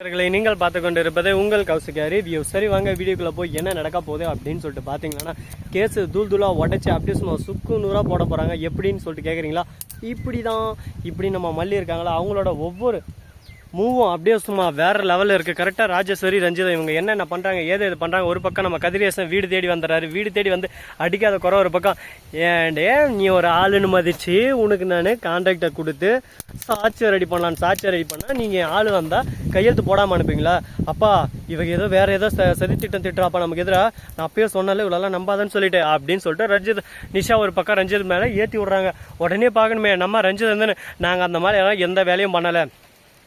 நேயர்களை நீங்கள் பார்த்து கொண்டு இருப்பது உங்கள் கௌசிகா ரிவ்யூ சரி வாங்க வீடியோக்குள்ளே போய் என்ன நடக்க போகுது அப்படின்னு சொல்லிட்டு பார்த்தீங்கன்னா கேஸு தூள் தூளாக உடச்சி அப்படியே சும்மா சுக்கு நூறா போட போறாங்க. எப்படின்னு சொல்லிட்டு கேட்குறீங்களா இப்படி தான் இப்படி நம்ம மல்லி இருக்காங்களா? அவங்களோட ஒவ்வொரு மூவும் அப்படியே சும்மா வேற லெவலில் இருக்கு. கரெக்டாக ராஜேஸ்வரி ரஞ்சிதா இவங்க என்னென்ன பண்ணுறாங்க ஏது இது பண்ணுறாங்க ஒரு பக்கம் நம்ம கதிரேசன் வீடு தேடி வந்துடுறாரு. வீடு தேடி வந்து அடிக்காத குறை ஒரு பக்கம். ஏண்டே நீ ஒரு ஆளுன்னு மதிச்சு உனக்கு நான் கான்ட்ராக்டை கொடுத்து சாட்சி ரெடி பண்ணலான்னு சாட்சி ரெடி பண்ணால் நீங்கள் ஆள் வந்தால் கையெழுத்து போடாமல் அனுப்புவீங்களா? அப்பா இவங்க ஏதோ வேற ஏதோ சதி திட்டம் திட்டுறாப்பா. நமக்கு எதிராக நான் அப்பயே சொன்னாலே இவ்வளோலாம் நம்பாதன்னு சொல்லிட்டு. அப்படின்னு சொல்லிட்டு ரஞ்சித் நிஷா ஒரு பக்கம் ரஞ்சித் மேலே ஏற்றி விட்றாங்க. உடனே பார்க்கணுமே நம்ம ரஞ்சித் வந்து நாங்கள் அந்த மாதிரி எல்லாம் எந்த வேலையும் பண்ணலை.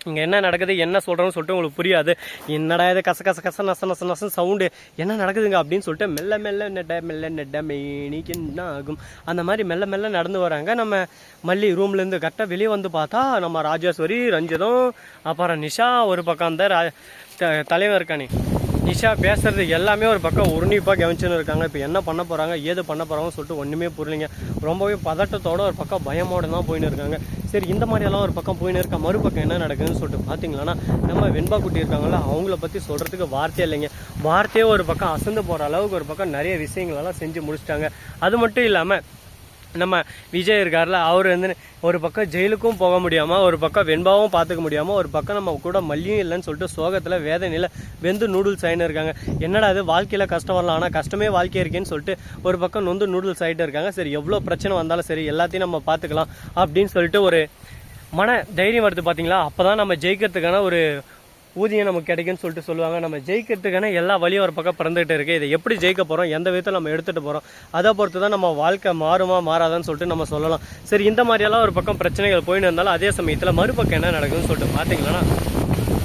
இங்கே என்ன நடக்குது என்ன சொல்கிறோன்னு சொல்லிட்டு உங்களுக்கு புரியாது. என்னடா இது கச கச கச நச நச நச சவுண்டு என்ன நடக்குதுங்க அப்படின்னு சொல்லிட்டு மெல்ல மெல்ல நெட்ட மெல்ல நெட்ட மேனிக்கு என்ன ஆகும் அந்த மாதிரி மெல்ல மெல்ல நடந்து வராங்க. நம்ம மல்லி ரூம்லேருந்து கரெக்டாக வெளியே வந்து பார்த்தா நம்ம ராஜேஸ்வரி ரஞ்சிதம் அப்புறம் நிஷா ஒரு பக்கம் அந்த ரா த- தலைவன் இருக்கானே. நிஷா பேசுறது எல்லாமே ஒரு பக்கம் உருணிப்பாக கவனிச்சுன்னு இருக்காங்க. இப்போ என்ன பண்ண போகிறாங்க ஏது பண்ண போகிறாங்கன்னு சொல்லிட்டு ஒன்றுமே புரியலைங்க. ரொம்பவே பதட்டத்தோட ஒரு பக்கம் பயமோடு தான் போயின்னு இருக்காங்க. சரி இந்த மாதிரியெல்லாம் ஒரு பக்கம் போயின்னு இருக்கா மறுபக்கம் என்ன நடக்குதுன்னு சொல்லிட்டு பார்த்தீங்களான்னா நம்ம வெண்பா குட்டி இருக்காங்களா அவங்கள பற்றி சொல்கிறதுக்கு வார்த்தையே இல்லைங்க. வார்த்தையே ஒரு பக்கம் அசந்து போகிற அளவுக்கு ஒரு பக்கம் நிறைய விஷயங்களெல்லாம் செஞ்சு முடிச்சிட்டாங்க. அது மட்டும் இல்லாமல் நம்ம விஜய் இருக்கார்ல அவர் வந்து ஒரு பக்கம் ஜெயிலுக்கும் போக முடியாமல் ஒரு பக்கம் வெண்பாவும் பார்த்துக்க முடியாமல் ஒரு பக்கம் நம்ம கூட மல்லியும் இல்லைன்னு சொல்லிட்டு சோகத்தில் வேதனையில் வெந்து நூடுல்ஸ் ஆகினு இருக்காங்க. என்னடா இது வாழ்க்கையில் கஷ்டம் வரலாம் ஆனால் கஷ்டமே வாழ்க்கையாக இருக்கேன்னு சொல்லிட்டு ஒரு பக்கம் நொந்து நூடுல்ஸ் ஆகிட்டு இருக்காங்க. சரி எவ்வளோ பிரச்சனை வந்தாலும் சரி எல்லாத்தையும் நம்ம பார்த்துக்கலாம் அப்படின்னு சொல்லிட்டு ஒரு மன தைரியம் வருது பார்த்தீங்களா அப்போ தான் நம்ம ஜெயிக்கிறதுக்கான ஒரு ஊதியம் நமக்கு கிடைக்கும்னு சொல்லிட்டு சொல்லுவாங்க. நம்ம ஜெயிக்கிறதுக்கான எல்லா வழியும் ஒரு பக்கம் பிறந்துகிட்டு இருக்குது இதை எப்படி ஜெயிக்க போகிறோம் எந்த விதத்தில் நம்ம எடுத்துகிட்டு போகிறோம் அதை பொறுத்து தான் நம்ம வாழ்க்கை மாறுமா மாறாதான்னு சொல்லிட்டு நம்ம சொல்லலாம். சரி இந்த மாதிரியெல்லாம் ஒரு பக்கம் பிரச்சனைகள் போயின்னு இருந்தாலும் அதே சமயத்தில் மறுபக்கம் என்ன நடக்குதுன்னு சொல்லிட்டு பார்த்தீங்கன்னா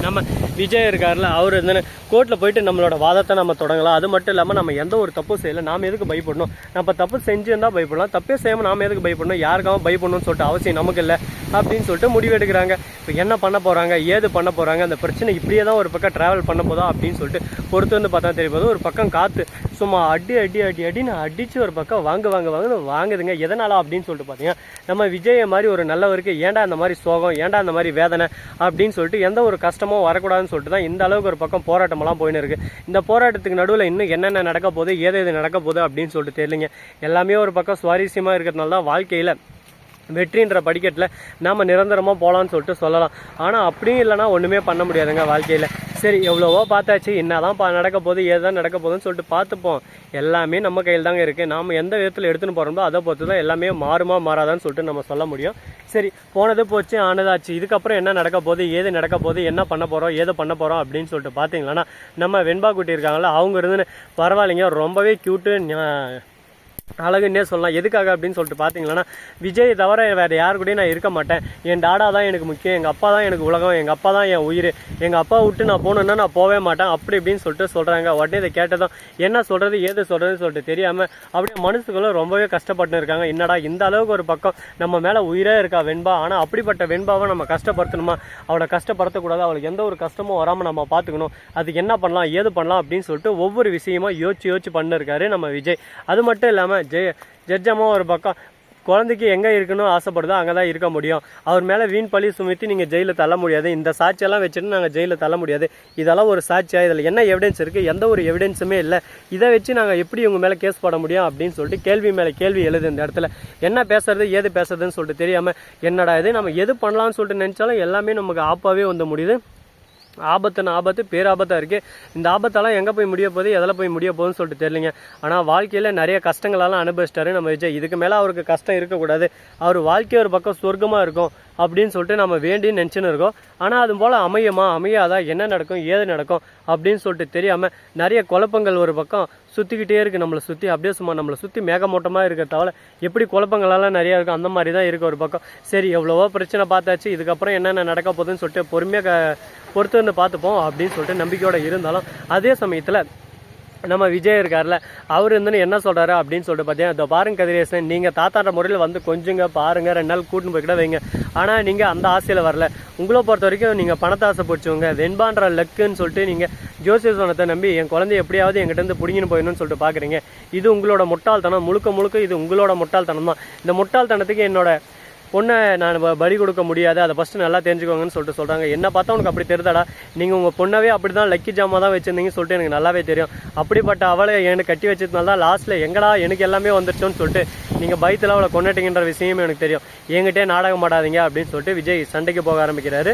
நம்ம விஜய் இருக்கார்ல அவர் வந்து கோர்ட்டில் போயிட்டு நம்மளோட வாதத்தை நம்ம தொடங்கலாம். அது மட்டும் இல்லாமல் நம்ம எந்த ஒரு தப்பு செய்யலை நாம் எதுக்கு பயப்படணும்? நம்ம தப்பு செஞ்சுருந்தால் பயப்படலாம். தப்பே செய்யாமல் நாம் எதுக்கு பயப்படணும்? யாருக்காகவும் பயப்படணும்னு சொல்லிட்டு அவசியம் நமக்கு இல்லை அப்படின்னு சொல்லிட்டு முடிவெடுக்கிறாங்க. இப்போ என்ன பண்ண போகிறாங்க ஏது பண்ண போகிறாங்க அந்த பிரச்சனை இப்படியே தான் ஒரு பக்கம் ட்ராவல் பண்ண போதா அப்படின்னு சொல்லிட்டு பொறுத்து வந்து பார்த்தா தெரிய போது ஒரு பக்கம் காற்று சும்மா அடி அடி அடி அடின்னு அடித்து ஒரு பக்கம் வாங்க வாங்க வாங்க வாங்குதுங்க. எதனால அப்படின்னு சொல்லிட்டு பார்த்தீங்கன்னா நம்ம விஜயை மாதிரி ஒரு நல்லவருக்கு ஏன்டா அந்த மாதிரி சோகம் ஏன்டா அந்த மாதிரி வேதனை அப்படின்னு சொல்லிட்டு எந்த ஒரு கஷ்டமும் வரக்கூடாதுன்னு சொல்லிட்டு தான் இந்த அளவுக்கு ஒரு பக்கம் போராட்டமெல்லாம் போயின்னு இருக்குது இந்த போராட்டத்துக்கு நடுவில் இன்னும் என்னென்ன நடக்க போகுது ஏது எது நடக்க போகுது அப்படின்னு சொல்லிட்டு தெரியலைங்க. எல்லாமே ஒரு பக்கம் சுவாரஸ்யமாக இருக்கிறதுனால தான் வாழ்க்கையில் வெற்றின்ற படிக்கட்டில் நாம் நிரந்தரமாக போகலான்னு சொல்லிட்டு சொல்லலாம். ஆனால் அப்படியும் இல்லைனா ஒன்றுமே பண்ண முடியாதுங்க வாழ்க்கையில். சரி எவ்வளவோ பார்த்தாச்சு. என்னதான் பா நடக்க போகுது ஏதான் நடக்க போகுதுன்னு சொல்லிட்டு பார்த்துப்போம். எல்லாமே நம்ம கையில் தாங்க இருக்குது நாம் எந்த விதத்தில் எடுத்துன்னு போகிறோமோ அதை பொறுத்து தான் எல்லாமே மாறுமா மாறாதான்னு சொல்லிட்டு நம்ம சொல்ல முடியும். சரி போனது போச்சு ஆனதாச்சு. இதுக்கப்புறம் என்ன நடக்க போகுது ஏது நடக்க போகுது என்ன பண்ண போகிறோம் ஏது பண்ண போகிறோம் அப்படின்னு சொல்லிட்டு பார்த்தீங்களன்னா நம்ம வெண்பா குட்டி இருக்காங்களா அவங்க இருந்து பரவாயில்லைங்க. ரொம்பவே க்யூட்டு அழகுன்னே சொல்லலாம். எதுக்காக அப்படின்னு சொல்லிட்டு பார்த்தீங்கன்னா விஜய் தவிர வேறு யாரு கூடயும் நான் இருக்க மாட்டேன். என் டாடா தான் எனக்கு முக்கியம். எங்கள் அப்பா தான் எனக்கு உலகம். எங்கள் அப்பா தான் என் உயிர். எங்கள் அப்பா விட்டு நான் போகணுன்னா நான் போகவே மாட்டேன். அப்படி இப்படின்னு சொல்லிட்டு சொல்கிறாங்க உடனே இதை கேட்டதும் என்ன சொல்கிறது ஏது சொல்கிறதுன்னு சொல்லிட்டு தெரியாமல் அப்படியே மனசுக்குள்ள ரொம்பவே கஷ்டப்பட்டு இருக்காங்க. என்னடா இந்த அளவுக்கு ஒரு பக்கம் நம்ம மேலே உயிரே இருக்கா வெண்பா? ஆனால் அப்படிப்பட்ட வெண்பாவை நம்ம கஷ்டப்படுத்தணுமா? அவளை கஷ்டப்படுத்தக்கூடாது. அவளுக்கு எந்த ஒரு கஷ்டமும் வராமல் நம்ம பார்த்துக்கணும். அதுக்கு என்ன பண்ணலாம் ஏது பண்ணலாம் அப்படின்னு சொல்லிட்டு ஒவ்வொரு விஷயமா யோசிச்சு யோசிச்சு பண்ணிருக்காரு நம்ம விஜய். அது மட்டும் இல்லாமல் ஜெய ஜட்ஜம்மா ஒரு பக்கம் குழந்தைக்கு எங்கே இருக்கணும் ஆசைப்படுதோ அங்கே தான் இருக்க முடியும். அவர் மேலே வீண் பழி சுமத்தி நீங்கள் ஜெயிலில் தள்ள முடியாது. இந்த சாட்சியெல்லாம் வச்சுட்டு நாங்கள் ஜெயிலில் தள்ள முடியாது. இதெல்லாம் ஒரு சாட்சியாக இதில் என்ன எவிடன்ஸ் இருக்குது எந்த ஒரு எவிடன்ஸுமே இல்லை. இதை வச்சு நாங்கள் எப்படி உங்கள் மேலே கேஸ் போட முடியும் அப்படின்னு சொல்லிட்டு கேள்வி மேலே கேள்வி எழுது இந்த இடத்துல. என்ன பேசுறது ஏது பேசுறதுன்னு சொல்லிட்டு தெரியாமல் என்னடா இது நம்ம எது பண்ணலாம்னு சொல்லிட்டு நினச்சாலும் எல்லாமே நமக்கு ஆப்பாவே வந்து முடியுது. ஆபத்துன்னு ஆபத்து பேராபத்தாக இருக்குது இந்த ஆபத்தெல்லாம் எங்கே போய் முடிய போகுது எதில் போய் முடிய போகுதுன்னு சொல்லிட்டு தெரியலிங்க. ஆனால் வாழ்க்கையில் நிறைய கஷ்டங்களெல்லாம் அனுபவிச்சிட்டாரு நம்ம விஜய். இதுக்கு மேலே அவருக்கு கஷ்டம் இருக்கக்கூடாது. அவர் வாழ்க்கை ஒரு பக்கம் சொர்க்கமாக இருக்கும் அப்படின்னு சொல்லிட்டு நம்ம வேண்டி நினச்சின்னு இருக்கோம். ஆனால் அது போல் அமையுமா? அமையாதா? என்ன நடக்கும்? ஏது நடக்கும்? அப்படின்னு சொல்லிட்டு தெரியாமல் நிறைய குழப்பங்கள் ஒரு பக்கம் சுற்றிக்கிட்டே இருக்குது நம்மளை சுற்றி அப்படியே சும்மா நம்மளை சுற்றி மேகமூட்டமாக இருக்கிற தவிர எப்படி குழப்பங்களெல்லாம் நிறையா இருக்கும்? அந்த மாதிரி தான் இருக்குது ஒரு பக்கம். சரி எவ்வளவோ பிரச்சனை பார்த்தாச்சு. இதுக்கப்புறம் என்னென்ன நடக்க போகுதுன்னு சொல்லிட்டு பொறுமையாக பொறுத்து வந்து பார்த்துப்போம் அப்படின்னு சொல்லிட்டு நம்பிக்கையோட இருந்தாலும் அதே சமயத்தில் நம்ம விஜய் இருக்கார்ல அவர் இருந்துன்னு என்ன சொல்கிறாரு அப்படின்னு சொல்லிட்டு பார்த்தீங்கன்னா இதோ பாருங்க கதிரேசன் நீங்கள் தாத்தாட்ட முறையில் வந்து கொஞ்சங்க பாருங்க ரெண்டு நாள் கூட்டின்னு போய் கூட வைங்க. ஆனால் நீங்கள் அந்த ஆசையில் வரல. உங்களை பொறுத்த வரைக்கும் நீங்கள் பணத்தை ஆசை பிடிச்சவங்க வெண்பான்ற லக்குன்னு சொல்லிட்டு நீங்கள் ஜோசியர் சொன்னதை நம்பி என் குழந்தைய எப்படியாவது எங்கிட்ட இருந்து பிடிங்கின்னு போயிடணும்னு சொல்லிட்டு பார்க்குறீங்க இது உங்களோட முட்டாள்தனம். முழுக்க முழுக்க இது உங்களோட முட்டாள்தனம் தான் இந்த முட்டாள்தனத்துக்கு என்னோட பொண்ணை நான் பலி கொடுக்க முடியாது. அதை ஃபஸ்ட்டு நல்லா தெரிஞ்சுக்கோங்கன்னு சொல்லிட்டு சொல்கிறாங்க என்ன பார்த்தா உனக்கு அப்படி தெரிதாடா நீங்கள் உங்கள் பொண்ணவே அப்படி தான் லக்கி ஜாமா தான் வச்சுருந்தீங்கன்னு சொல்லிட்டு எனக்கு நல்லாவே தெரியும். அப்படிப்பட்ட அவளை எனக்கு கட்டி வச்சதுனால தான் லாஸ்ட்டில் எங்கடா எனக்கு எல்லாமே வந்துருச்சோன்னு சொல்லிட்டு நீங்கள் பயத்தில் அவளை கொண்டாட்டிங்கன்ற விஷயமே எனக்கு தெரியும். என்கிட்டே நாடகம் மாட்டாதீங்க அப்படின்னு சொல்லிட்டு விஜய் சண்டைக்கு போக ஆரம்பிக்கிறாரு.